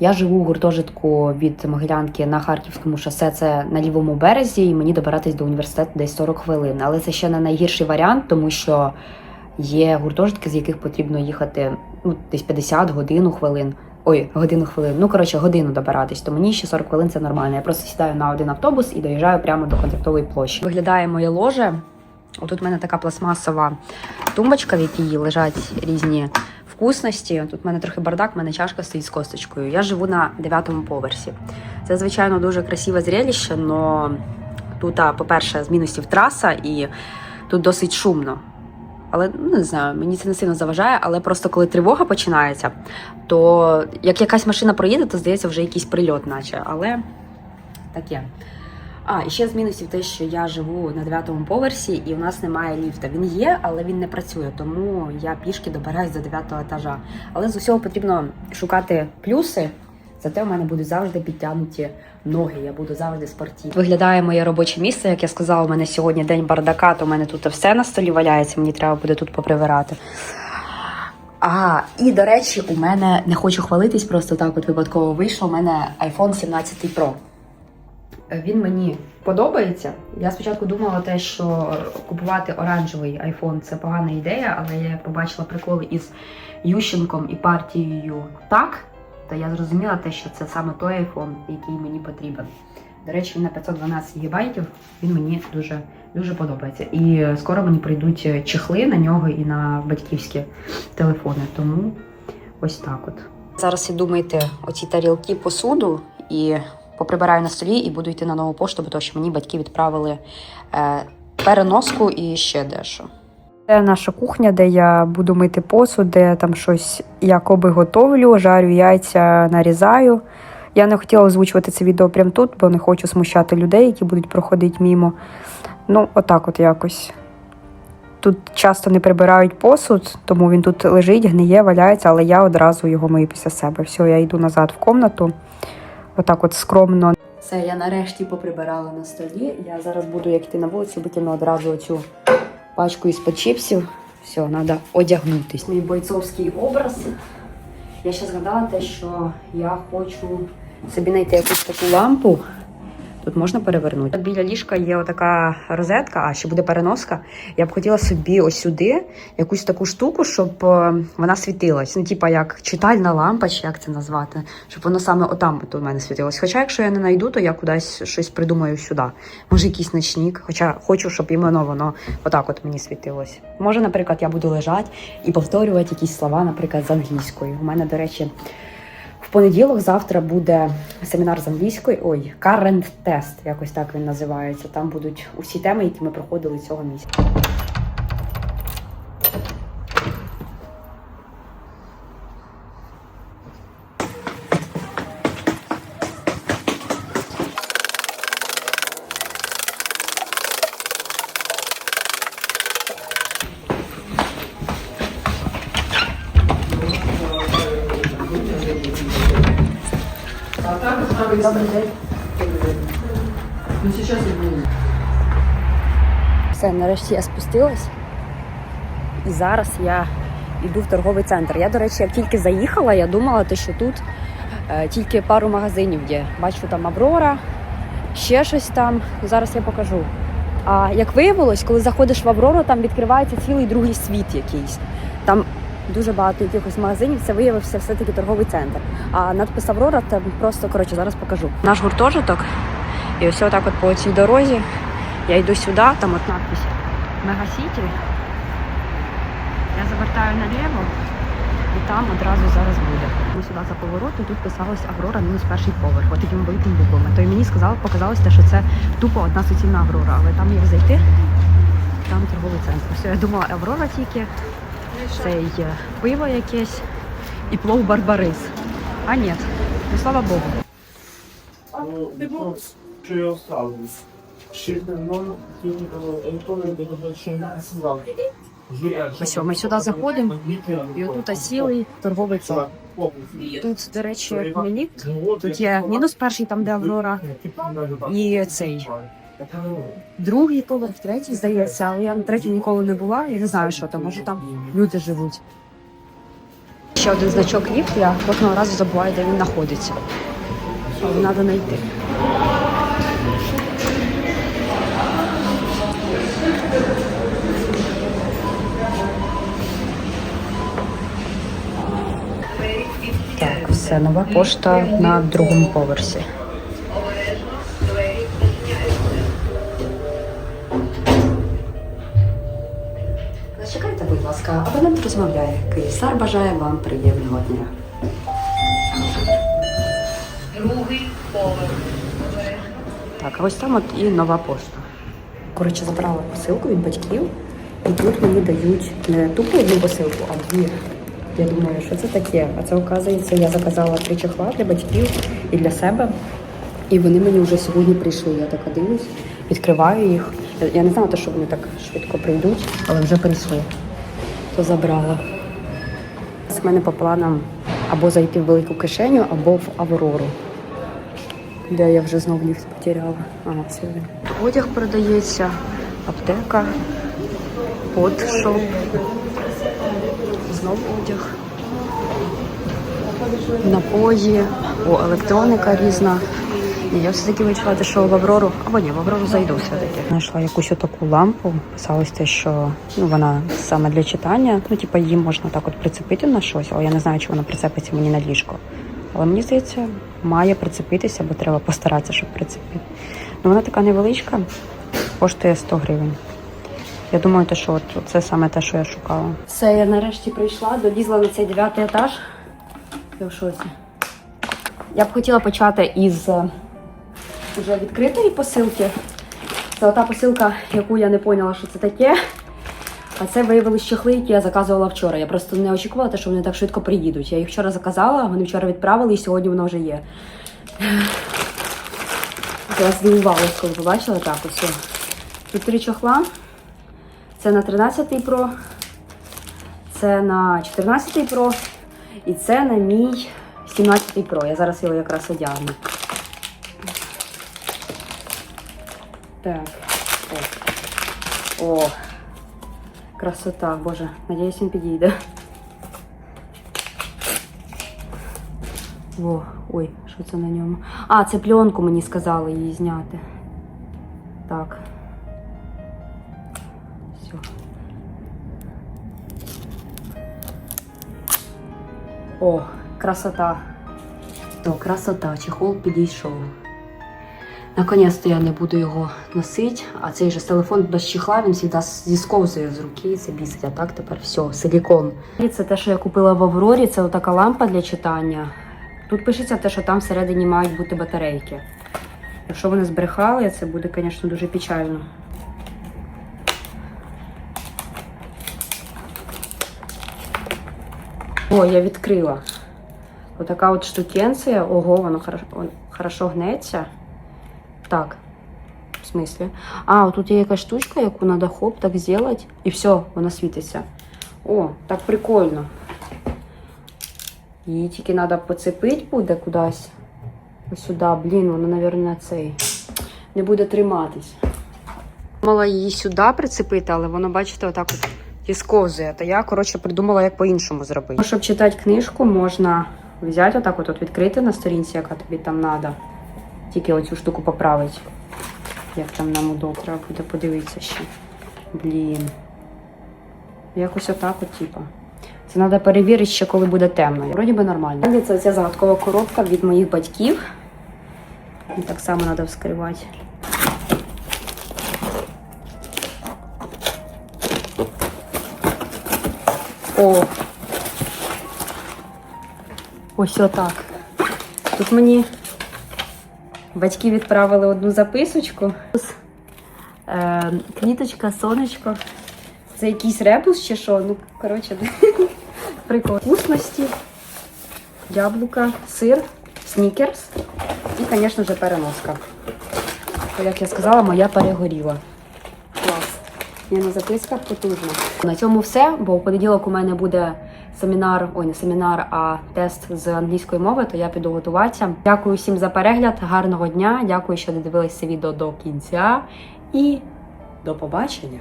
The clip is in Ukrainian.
Я живу у гуртожитку від Могилянки на Харківському шосе. Це на лівому березі, і мені добиратись до університету десь 40 хвилин. Але це ще не найгірший варіант, тому що є гуртожитки, з яких потрібно їхати ну, десь 50 годину хвилин. Ой, годину хвилин. Ну коротше, годину добиратись. То мені ще 40 хвилин це нормально. Я просто сідаю на один автобус і доїжджаю прямо до контрактової площі. Виглядає моє ложе. Отут в мене така пластмасова тумбочка, в якій лежать різні вкусності. Тут в мене трохи бардак, в мене чашка стоїть з косточкою. Я живу на дев'ятому поверсі. Це, звичайно, дуже красиве зрелище, але тут, по-перше, з мінусів траса і тут досить шумно. Але ну, не знаю, мені це не сильно заважає, але просто коли тривога починається, то як якась машина проїде, то здається вже якийсь прильот, наче. Але таке. А, і ще з мінусів те, що я живу на дев'ятому поверсі, і у нас немає ліфта. Він є, але він не працює, тому я пішки добираюсь до дев'ятого етажа. Але з усього потрібно шукати плюси. Зате у мене будуть завжди підтягнуті ноги. Я буду завжди спортивна. Виглядає моє робоче місце. Як я сказала, у мене сьогодні день бардака, то у мене тут все на столі валяється. Мені треба буде тут поприбирати. А, і до речі, у мене не хочу хвалитись, просто так от випадково вийшов. У мене iPhone 17 Pro. Він мені подобається. Я спочатку думала те, що купувати оранжевий iPhone це погана ідея, але я побачила приколи із Ющенком і партією так, то я зрозуміла те, що це саме той iPhone, який мені потрібен. До речі, він на 512 ГБ, він мені дуже дуже подобається. І скоро мені прийдуть чехли на нього і на батьківські телефони. Тому ось так от. Зараз іду мити оці тарілки посуду і поприбираю на столі і буду йти на нову пошту, бо то, що мені батьки відправили е, переноску і ще дещо. Це наша кухня, де я буду мити посуд, де я там щось якоби готовлю, жарю яйця, нарізаю. Я не хотіла озвучувати це відео прямо тут, бо не хочу смущати людей, які будуть проходити мімо. Ну, отак от якось. Тут часто не прибирають посуд, тому він тут лежить, гниє, валяється, але я одразу його мию після себе. Все, я йду назад в комнату. Отак от скромно. Все, я нарешті поприбирала на столі. Я зараз буду як йти на вулицю, викину одразу оцю пачку із-под чіпсів. Все, треба одягнутись. Мій бойцовський образ. Я ще згадала те, що я хочу собі знайти якусь таку лампу. Тут можна перевернути. Біля ліжка є отака розетка, а ще буде переноска. Я б хотіла собі ось сюди якусь таку штуку, щоб е, вона світилась. Ну, типа як читальна лампа, чи як це назвати, щоб воно саме отам от у мене світилось. Хоча, якщо я не знайду, то я кудись щось придумаю сюди. Може, якийсь ночник. Хоча хочу, щоб іменно воно отак от мені світилось. Може, наприклад, я буду лежати і повторювати якісь слова, наприклад, з англійської. У мене, до речі. Понеділок завтра буде семінар з англійської. Ой, current test, якось так він називається. Там будуть усі теми, які ми проходили цього місяця. День. Ну сейчас я. Все, нарешті я спустилась. І зараз я йду в торговий центр. Я, до речі, як тільки заїхала, я думала, що тут е, тільки пару магазинів є. Бачу там Аврора, ще щось там. Зараз я покажу. А як виявилось, коли заходиш в Аврору, там відкривається цілий другий світ якийсь. Там дуже багато якихось магазинів, це виявився все-таки торговий центр. А надпис Аврора там просто коротше зараз покажу. Наш гуртожиток. І ось отак от по цій дорозі я йду сюди, там от надпись Мегасіті. Я завертаю наліво і там одразу зараз буде. Ми сюди за поворотом, тут писалось Аврора мінус перший поверх, от такими великими буквами. То й мені сказали, показалось, що це тупо одна суцільна Аврора, але там як зайти, там торговий центр. Все, я думала, Аврора тільки, це є пиво якесь і плов барбарис. А ні, ну слава Богу. Czy ją Ось, ми сюди заходимо, і отут сілий торговий центр. Тут, до речі, мені тут є мінус перший, там де Аврора, і цей другий поверх, третій, здається, але я на третій ніколи не була. Я не знаю, що там, може там люди живуть. Ще один значок ліфт, я кожного разу забуваю, де він знаходиться. Треба знайти. Так, все, нова пошта на другому поверсі. Ласка, абонент розмовляє. Київстар бажає вам приємного дня. Другий поверх. Так, а ось там от і нова пошта. Коротше, забрала посилку від батьків, і тут мені дають не тупо одну посилку, а дві. Я думаю, що це таке? А це оказується, я заказала три чохла для батьків і для себе. І вони мені вже сьогодні прийшли. Я така дивлюсь, відкриваю їх. Я- Я не знала, що вони так швидко прийдуть, але вже прийшли. Забрала. З мене по планам або зайти в велику кишеню, або в Аврору. Де я вже знов ліфт потеряла. Ага, все. Одяг продається, аптека, подшоп. Знов одяг. Напої, о, електроніка різна. І я все-таки вирішила, що в Аврору, або ні, в Аврору зайду все-таки. Знайшла якусь отаку лампу. Писалось те, що ну, вона саме для читання. Ну, типу, її можна так от прицепити на щось, але я не знаю, чи вона прицепиться мені на ліжко. Але мені здається, має прицепитися, бо треба постаратися, щоб прицепити. Ну, вона така невеличка, коштує 100 гривень. Я думаю, те, що от це саме те, що я шукала. Все, я нарешті прийшла, долізла на цей дев'ятий етаж. Я в шоці. Я б хотіла почати із е, вже відкритої посилки. Це ота посилка, яку я не поняла, що це таке. А це виявилися чехли, які я заказувала вчора. Я просто не очікувала, що вони так швидко приїдуть. Я їх вчора заказала, вони вчора відправили, і сьогодні воно вже є. Я здивувалась, коли побачила так ось. Тут три чохла. Це на 13 Pro, це на 14 Pro і це на мій 17 Pro. Я зараз його якраз одягну. Так. так. О, красота, боже, надіюсь, він підійде. О, ой, що це на ньому? А, це пленку мені сказали її зняти. Так. Все. О, красота. То, красота, чехол підійшов. Наконець-то я не буду його носити, а цей же телефон без чехла він завжди зісковзує з руки, це бісить. А так тепер все, силікон. Це те, що я купила в Аврорі, це отака лампа для читання. Тут пишеться те, що там всередині мають бути батарейки. Якщо вони збрехали, це буде, звісно, дуже печально. О, я відкрила. Отака от штукенція. Ого, воно хорошо гнеться. Так. В смислі? А, тут є якась штучка, яку треба хоп, так зробити, і все, вона світиться. О, так прикольно. Її тільки треба поцепити буде кудись. Ось сюди, блін, воно, мабуть, цей. Не буде триматись. Мала її сюди прицепити, але воно, бачите, отак от зісковзує. То я, коротше, придумала, як по-іншому зробити. Щоб читати книжку, можна взяти отак от, от відкрити на сторінці, яка тобі там треба. Тільки оцю штуку поправити. Як там нам удобно, треба буде подивитися ще. Блін. Якось отак от, типа. Це треба перевірити ще, коли буде темно. Вроді би нормально. Це ця загадкова коробка від моїх батьків. І так само треба вскривати. О! Ось отак. Тут мені батьки відправили одну записочку. Е, квіточка, сонечко. Це якийсь ребус чи що? Ну, коротше, прикол. Вкусності, яблука, сир, снікерс і, звісно ж, переноска. Як я сказала, моя перегоріла. Клас. Ні, ну записка потужна. На цьому все, бо в понеділок у мене буде семінар, ой, не семінар, а тест з англійської мови, то я піду готуватися. Дякую всім за перегляд, гарного дня. Дякую, що додивилися відео до кінця. І до побачення!